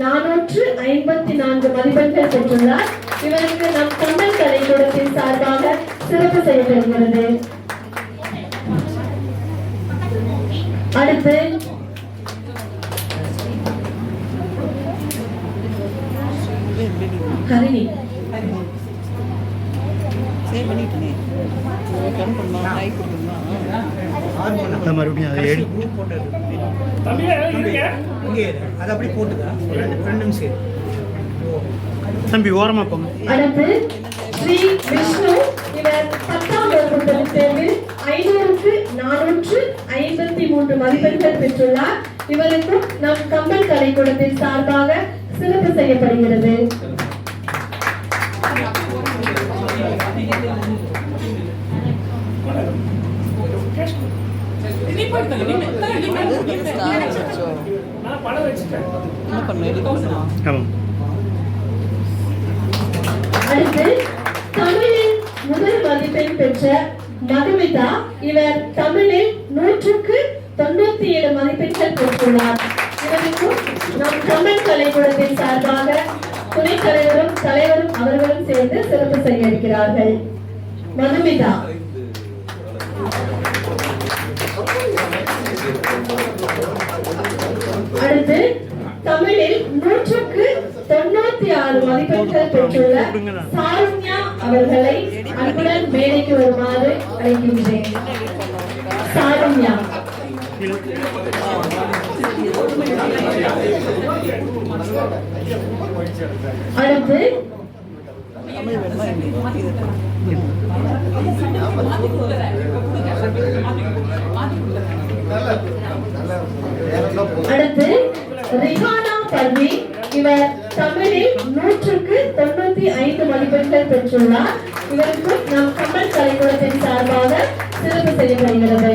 நானூற்று ஐம்பத்தி நான்கு மதிப்பெண்கள் பெற்றுள்ளார். இவருக்கு நம் தமிழ் கலைக்கூடத்தின் சார்பாக சிறப்பு செய்யப்படுகிறது அடுத்து ஹரிணி சேவ் பண்ணிட்டேனே. கண் பண்ணோம் லைக் கொடுக்கணும்? அது மறுபடியும் அதை எடு. இங்கே இரு. அது அப்படி போட்டுதா ரெண்டு ரெண்டு நிமிஷம் இரு. தம்பி ஓரமா போங்க. அடுத்து ஸ்ரீ விஷ்ணு இவர் பத்தாம் வகுப்பு தேர்வில் ஐநூறுக்கு நானூற்று ஐம்பத்தி மூன்று மதிப்பெண்கள் பெற்றுள்ளார். இவருக்கும் நம் கம்பன் கலைக்கூடத்தின் சார்பாக சிறப்பு செய்யப்படுகிறது. தமிழில் முதல் மதிப்பெண் பெற்ற மதுமிதா இவர் தமிழில் நூற்றுக்கு தொண்ணூத்தி ஏழு மதிப்பெண்கள் பெற்றுள்ளார் இவருக்கும் நம் தமிழ் கலைக்கூடத்தின் சார்பாக துணைத் தலைவரும் தலைவரும் அவர்களும் சேர்ந்து சிறப்பு செய்ய இருக்கிறார்கள் மதுமிதா. அடுத்து தமிழில் நூற்றுக்கு தொண்ணூத்தி ஆறு மதிப்பெண்கள் பெற்றுள்ள சாருண்யா அவர்களை அன்புடன் மேடைக்கு வருமாறு அழைக்கின்றேன். சாருண்யா. அடுத்து அடுத்து ரிஹானா பல்வி இவர் தமிழில் நூற்றுக்கு தொண்ணூத்தி ஐந்து மதிப்பெண்கள் பெற்றுள்ளார். இவருக்கு நம் கமல் கலைக்கூடத்தின் சார்பாக சிறப்பு செய்யப்படுகிறது.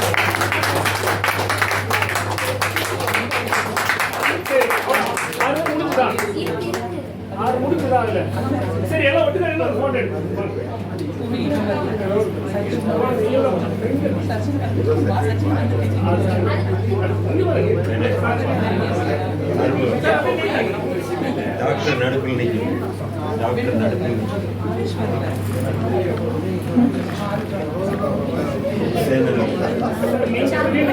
டாக்டர் நடுப்பில் நிற்கும் டாக்டர் நடுப்பில் டாக்டர் நேரம் அப்படி அப்படியே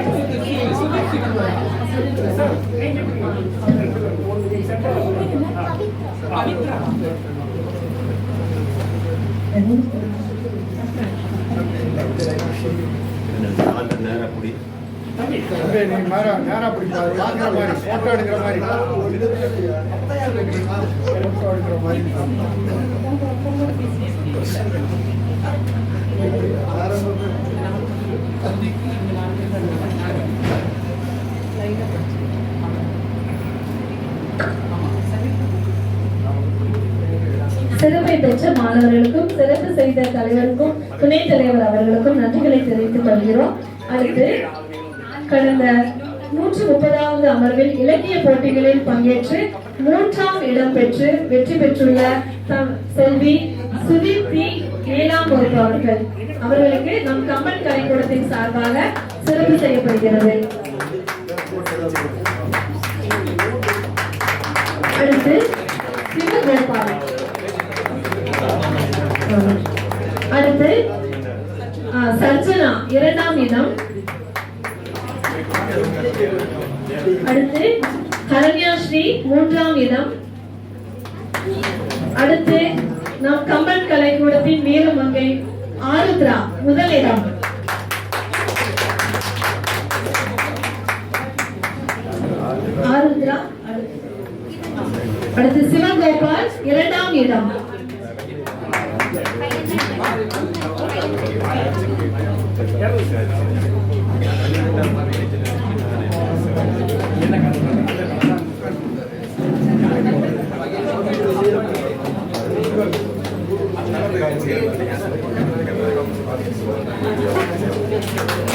நீ நேரா நேரா அப்படி பாரு. பார்க்குற மாதிரி ஃபோட்டோ எடுக்கிற மாதிரி ஃபோட்டோ எடுக்கிற மாதிரி சிறப்பை பெற்ற மாணவர்களுக்கும் சிறப்பு செய்த தலைவருக்கும் துணைத் தலைவர் அவர்களுக்கும் நன்றிகளை தெரிவித்துக் கொள்கிறோம். அடுத்து கடந்த நூற்றி முப்பதாவது அமர்வில் இலக்கிய போட்டிகளில் பங்கேற்று மூன்றாம் இடம் பெற்று வெற்றி பெற்றுள்ள செல்வி சுதீப்தி ஏழாம் வகுப்பு அவர்கள். அவர்களுக்கு நம் கம்பன் கலைக்கூடத்தின் சார்பாக சிறப்பு செய்யப்படுகிறது. அடுத்து சர்ஜனா இரண்டாம் இடம். அடுத்து ஹரண்யா ஸ்ரீ மூன்றாம் இடம். அடுத்து நம் கம்பன் கலைக்கூடத்தின் வீரமங்கை ஆருத்ரா முதல் இடம். ஆருத்ரா அடுத்து- அடுத்து சிவகோபால் இரண்டாம் இடம்.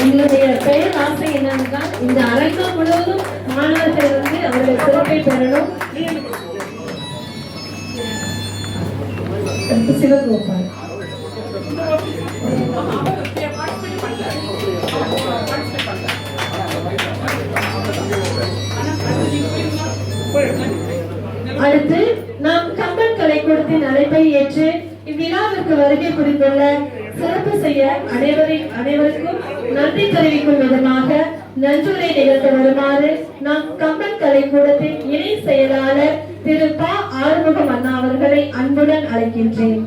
எங்களுடைய பெயர் ஆசை என்னன்னா இந்த அரங்கம் முழுவதும் மாணவர்கள் வந்து அவருடைய சிறப்பை பெறணும். சிவகோபால். அடுத்து நாம் கம்பன் கலைக்கூடத்தின் அழைப்பை ஏற்று இவ்விழாவிற்கு வருகை புரிந்துள்ள சிறப்பு செய்ய அனைவரை அனைவருக்கும் நன்றி தெரிவிக்கும் விதமாக நன்றியுரை நிகழ்த்த வருமாறு நாம் கம்பன் கலைக்கூடத்தின் இணை செயலாளர் திரு ப ஆறுமுகம் அண்ணா அவர்களை அன்புடன் அழைக்கின்றேன்.